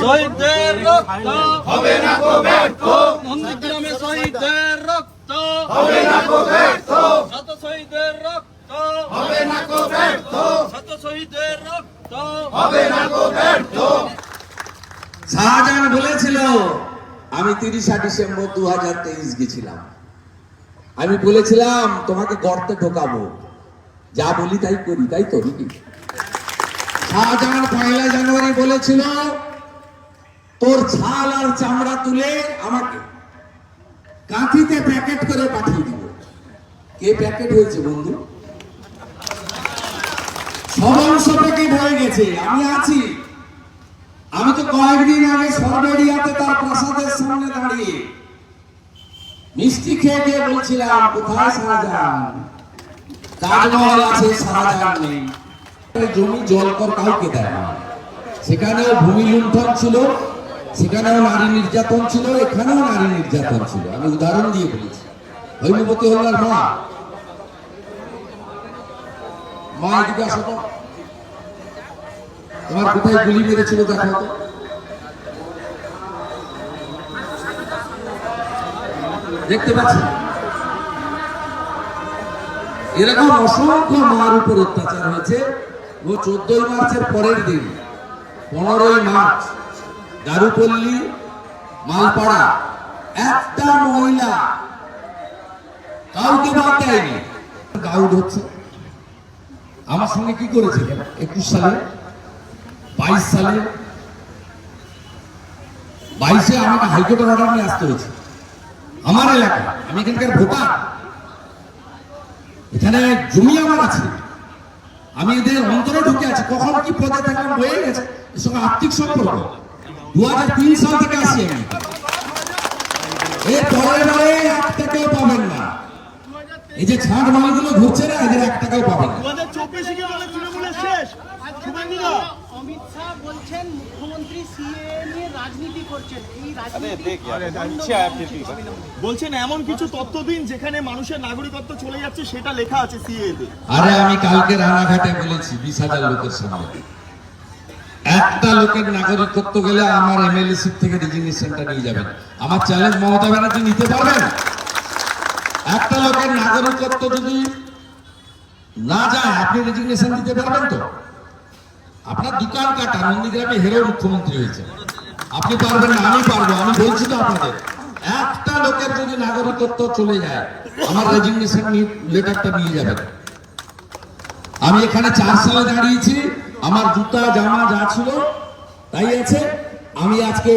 শহীদদের রক্ত। হবে না গো ব্যর্থ। নন্দীগ্রামে শহীদদের রক্ত। হবে না গো ব্যর্থ। শত শহীদের রক্ত। হবে না গো ব্যর্থ। শত শহীদের রক্ত। হবে না গো ব্যর্থ। শাহজাহান বলেছিল আমি তিরিশা ডিসেম্বর দু হাজার তেইশ গেছিলাম। আমি বলেছিলাম তোমাকে গর্তে ঢোকাবো। যা বলি তাই করি তাই তো নাকি? শাহজাহান পয়লা জানুয়ারি বলেছিল তোর ছাল আর চামড়া তুলে আমাকে কাঁথিতে প্যাকেট করে পাঠিয়ে দিব। কে প্যাকেট হয়েছে বন্ধু? সব প্যাকেট হয়ে গেছে, আমি আছি। আমি তো কয়েকদিন আগে সরবেরিয়াতে তার প্রাসাদের সামনে দাঁড়িয়ে মিষ্টি খেয়ে গিয়ে বলছিলাম, কোথায় শাহজাহান? তাজমহল আছে, শাহজাহান নেই। জমি জল কর কাউকে দেয় না। সেখানেও ভূমি লুণ্ঠন ছিল। সেখানেও নারী নির্যাতন ছিল, এখানেও নারী নির্যাতন ছিল। আমি উদাহরণ দিয়ে বলেছি। হৈমবতী হল্লার মা। মা এদিকে তোমার কোথায় গুলি মেরেছিল দেখো দেখতে পাচ্ছি? এরকম অসংখ্য মার উপর অত্যাচার হয়েছে। ও চোদ্দই মার্চের পরের দিন, পনেরোই মার্চ দারুপল্লী মালপাড়া, একটা মহিলা। কাউকে বাদ দেয়নি। গাউড হচ্ছে। আমার সঙ্গে কি করেছে? একুশ সালে, বাইশ সালে, বাইশে আমাকে হাইকোর্টের অর্ডার নিয়ে আসতে হয়েছে। আমার এলাকা আমি এখানকার ভোটার। এখানে জমি আমার আছে। আমি এদের অন্তরে ঢুকে আছি। কখন কি পদে থাকলাম, হয়ে গেছে। এর সঙ্গে আর্থিক সম্পর্ক। দু তিন সাল থেকে আসি। আমি এর পরের বারে এক টাকাও পাবেন না। এই যে ছাড় মালগুলো ঘুরছে না এদের এক টাকাও পাবেন না। দু হাজার চব্বিশে কি বলে তৃণমূলের শেষ। শুভেন্দুদা অমিত শাহ বলছেন মুখ্যমন্ত্রী সিএ নিয়ে রাজনীতি করছেন। এই রাজনীতি বলছেন এমন কিছু তথ্য দিন যেখানে মানুষের নাগরিকত্ব চলে যাচ্ছে সেটা লেখা আছে সিএ তে আরে আমি কালকে রানাঘাটে বলেছি বিশ হাজার লোকের সামনে একটা লোকের নাগরিকত্ব গেলে আমার এমএলএ সিট থেকে রেজিগনেশনটা নিয়ে যাবেন। আমার চ্যালেঞ্জ মমতা ব্যানার্জি নিতে পারবেন? একটা লোকের নাগরিকত্ব যদি না যায়, আপনি রেজিগনেশন দিতে পারবেন তো? আপনার দোকান কাটা, নন্দীগ্রামে হেরো মুখ্যমন্ত্রী হয়েছে। আপনি পারবেন না, আমি পারব, আমি বলছি তো আপনাদের। একটা লোকের যদি নাগরিকত্ব চলে যায়, আমার রেজিগনেশন লেটারটা নিয়ে যাবেন। আমি এখানে চার সালে দাঁড়িয়েছি আমার জুতা জামা যা ছিল তাই আছে। আমি আজকে